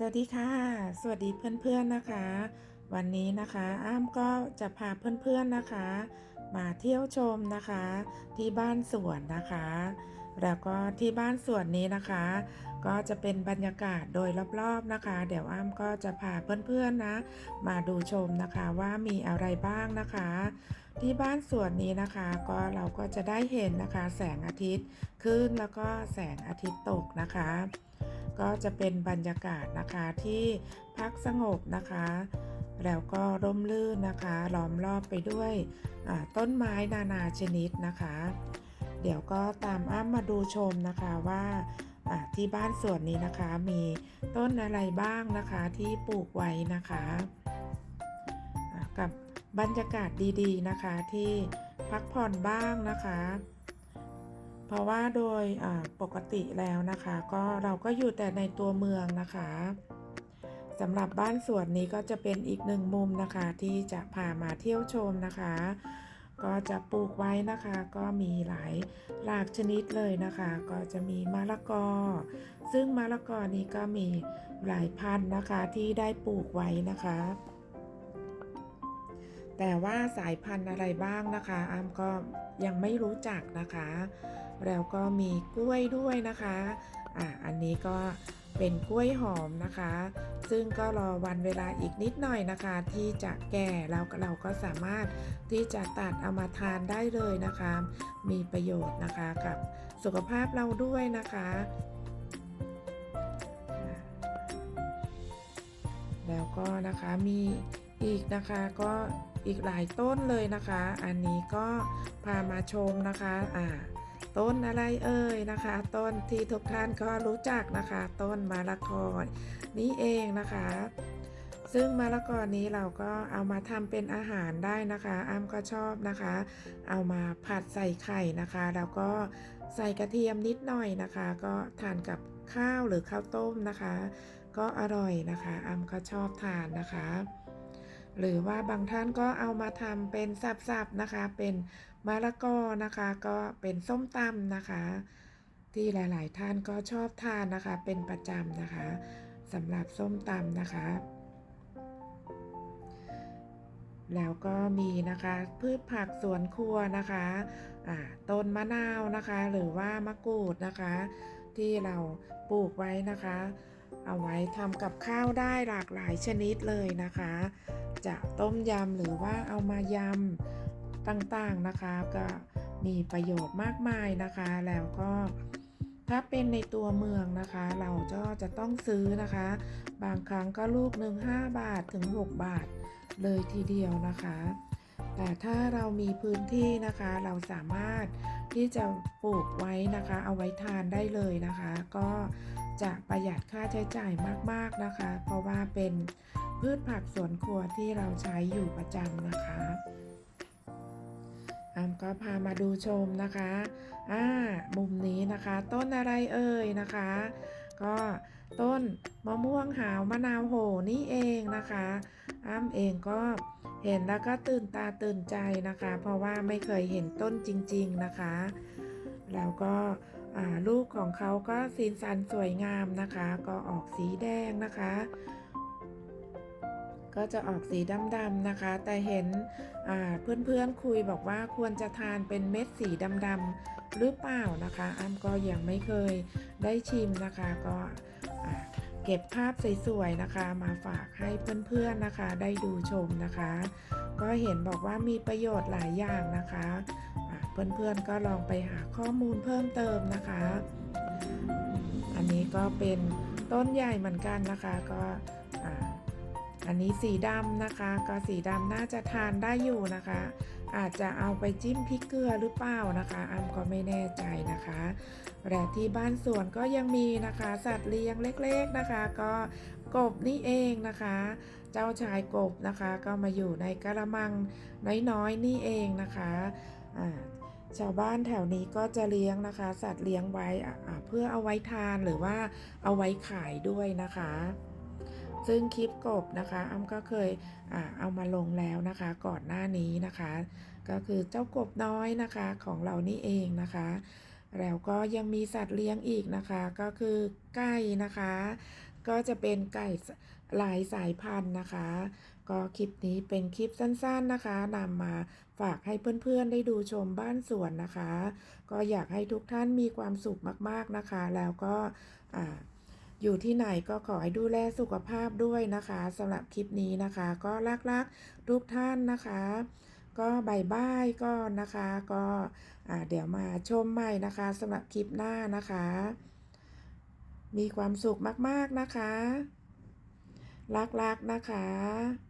สวัสดีค่ะ สวัสดีเพื่อนๆนะคะ วันนี้นะคะอ้ามก็จะพาเพื่อนๆนะคะ มาเที่ยวชมนะคะ ที่บ้านสวนนะคะ แล้วก็ที่บ้านสวนนี้นะคะ ก็จะเป็นบรรยากาศโดยรอบๆนะคะ เดี๋ยวอ้ามก็จะพาเพื่อนๆนะ มาดูชมนะคะว่ามีอะไรบ้างนะคะ ที่บ้านสวนนี้นะคะก็เราก็จะได้เห็นนะคะ แสงอาทิตย์ขึ้นแล้วก็แสงอาทิตย์ตกนะคะ ก็จะเป็นบรรยากาศนะคะที่พักสงบนะคะ แล้วก็ร่มรื่นนะคะล้อมรอบไปด้วยต้นไม้นานาชนิดนะคะ เดี๋ยวก็ตามอ้ำมาดูชมนะคะว่าที่บ้านสวนนี้นะคะมีต้นอะไรบ้างนะคะที่ปลูกไว้นะคะกับบรรยากาศดีๆนะคะที่พักผ่อนบ้างนะคะ เพราะว่าโดยปกติแล้วนะคะ ก็เราก็อยู่แต่ในตัวเมืองนะคะสำหรับบ้านสวนนี้ก็จะเป็นอีกหนึ่งมุมนะคะ ที่จะพามาเที่ยวชมนะคะ ก็จะปลูกไว้นะคะ ก็มีหลายหลากชนิดเลยนะคะ ก็จะมีมะละกอ ซึ่งมะละกอนี้ก็มีหลายพันธุ์นะคะที่ได้ปลูกไว้นะคะ แต่ว่าสายพันธุ์อะไรบ้างนะคะอ้ำก็ ยังไม่รู้จักนะคะ แล้วก็มีกล้วยด้วยนะคะอ่าอันนี้ก็เป็นกล้วยหอมนะคะ ซึ่งก็รอวันเวลาอีกนิดหน่อยนะคะ ที่จะแก่แล้วเราก็สามารถที่จะตัดเอามาทานได้เลยนะคะ มีประโยชน์นะคะกับสุขภาพเราด้วยนะคะ แล้วก็นะคะมีอีกนะคะก็ อีกหลายต้นเลยนะคะ อันนี้ก็พามาชมนะคะอ่าต้นอะไรเอ่ยนะคะ ต้นที่ทุกท่านก็รู้จักนะคะ ต้นมะละกอนี่เองนะคะ ซึ่งมะละกอนี้เราก็เอามาทำเป็นอาหารได้นะคะอ้ำก็ชอบนะคะ เอามาผัดใส่ไข่นะคะ แล้วก็ใส่กระเทียมนิดหน่อยนะคะ ก็ทานกับข้าวหรือข้าวต้มนะคะ ก็อร่อยนะคะอ้ำก็ชอบทานนะคะ หรือว่าบางท่านก็เอามาทำเป็นสับๆนะคะ เป็นมะละกอนะคะ ก็เป็นส้มตำนะคะ ที่หลายๆท่านก็ชอบทานนะคะ เป็นประจำนะคะสำหรับส้มตำนะคะ แล้วก็มีนะคะ พืชผักสวนครัวนะคะต้นมะนาวนะคะ หรือว่ามะกรูดนะคะ ที่เราปลูกไว้นะคะ เอาไว้ทำกับข้าวได้หลากหลายชนิดเลยนะคะ จะต้มยำหรือว่าเอามายำต่างๆนะคะ ก็มีประโยชน์มากมายนะคะ แล้วก็ถ้าเป็นในตัวเมืองนะคะ เราก็จะต้องซื้อนะคะ บางครั้งก็ลูกหนึ่ง5บาทถึง 6 บาทเลยทีเดียวนะคะ แต่ถ้าเรามีพื้นที่นะคะ เราสามารถที่จะปลูกไว้นะคะ เอาไว้ทานได้เลยนะคะ ก็ จะประหยัดค่าใช้จ่ายมากๆนะคะ เพราะว่าเป็นพืชผักสวนครัวที่เราใช้อยู่ประจำนะคะอามก็พามาดูชมนะคะ อ่า มุมนี้นะคะ ต้นอะไรเอ่ยนะคะ ก็ต้นมะม่วงหาวมะนาวโหนี่เองนะคะอ้ำเองก็เห็นแล้วก็ตื่นตาตื่นใจนะคะ เพราะว่าไม่เคยเห็นต้นจริง ๆนะคะ แล้วก็ลูกของเขาก็สีสันสวยงามนะคะ ก็ออกสีแดงนะคะ ก็จะออกสีดำๆนะคะ แต่เห็นเพื่อนๆคุยบอกว่าควรจะทานเป็นเม็ดสีดำๆหรือเปล่านะคะอ้ำก็ยังไม่เคยได้ชิมนะคะ ก็เก็บภาพสวยๆนะคะ มาฝากให้เพื่อนๆนะคะ ได้ดูชมนะคะ ก็เห็นบอกว่ามีประโยชน์หลายอย่างนะคะ เพื่อนๆก็ลองไปหาข้อมูลเพิ่มเติมนะคะ อันนี้ก็เป็นต้นใหญ่เหมือนกันนะคะก็อันนี้สีดำนะคะ ก็สีดำน่าจะทานได้อยู่นะคะ อาจจะเอาไปจิ้มพริกเกลือหรือเปล่านะคะอ้ำก็ไม่แน่ใจนะคะและที่บ้านสวนก็ยังมีนะคะ สัตว์เลี้ยงเล็ก ๆนะคะ ก็กบนี่เองนะคะ เจ้าชายกบนะคะ ก็มาอยู่ในกระมังน้อยๆนี่เองนะคะอ่า ชาวบ้านแถวนี้ก็จะเลี้ยงนะคะ สัตว์เลี้ยงไว้เพื่อเอาไว้ทานหรือว่าเอาไว้ขายด้วยนะคะ ซึ่งคลิปกบนะคะอ้ำก็เคยอเอามาลงแล้วนะคะ ก่อนหน้านี้นะคะ ก็คือเจ้ากบน้อยนะคะของเรานี่เองนะคะ แล้วก็ยังมีสัตว์เลี้ยงอีกนะคะ ก็คือไก่นะคะ ก็จะเป็นไก่หลายสายพันธุ์นะคะ ก็คลิปนี้เป็นคลิปสั้นๆนะคะนำมาฝากให้เพื่อนๆได้ดูชมบ้านสวนนะคะ ก็อยากให้ทุกท่านมีความสุขมากๆนะคะ แล้วก็ออยู่ที่ไหนก็ขอให้ดูแลสุขภาพด้วยนะคะสำหรับคลิปนี้นะคะ ก็รักๆทุกท่านนะคะ ก็บายบายก็นะคะก็เดี๋ยวมาชมใหม่นะคะสำหรับคลิปหน้านะคะ มีความสุขมากๆนะคะรักๆนะคะ